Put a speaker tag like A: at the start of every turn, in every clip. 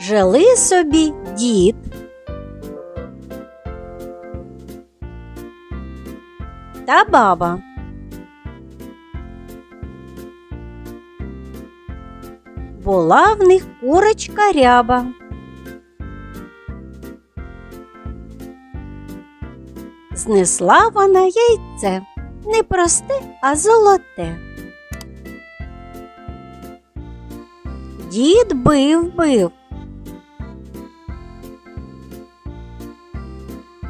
A: Жили собі дід. Та баба. Була в них курочка ряба. Знесла вона яйце, не просте, а золоте. Дід бив бив.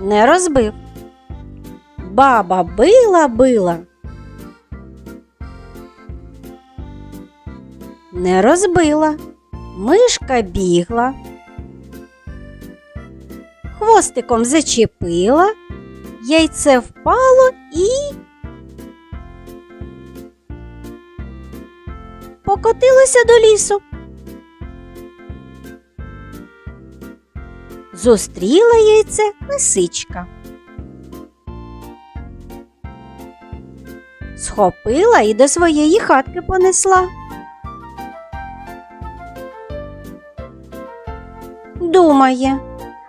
A: Не розбив. Баба била била. Не розбила. Мишка бігла. Хвостиком зачепила, яйце впало і покотилося до лісу. Зустріла яйце лисичка. Схопила і до своєї хатки понесла. Думає,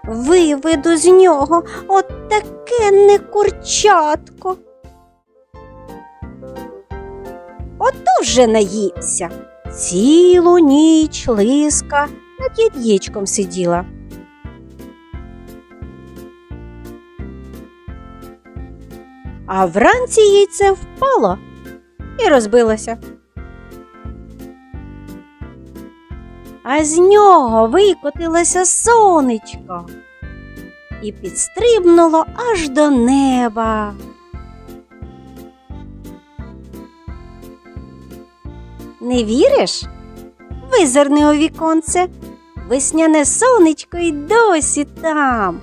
A: виведу з нього от таке не курчатко. Ото вже наївся. Цілу ніч лиска над яєчком сиділа. А вранці яйце впало і розбилося. А з нього викотилося сонечко і підстрибнуло аж до неба. Не віриш? Визирни у віконце. Весняне сонечко й досі там.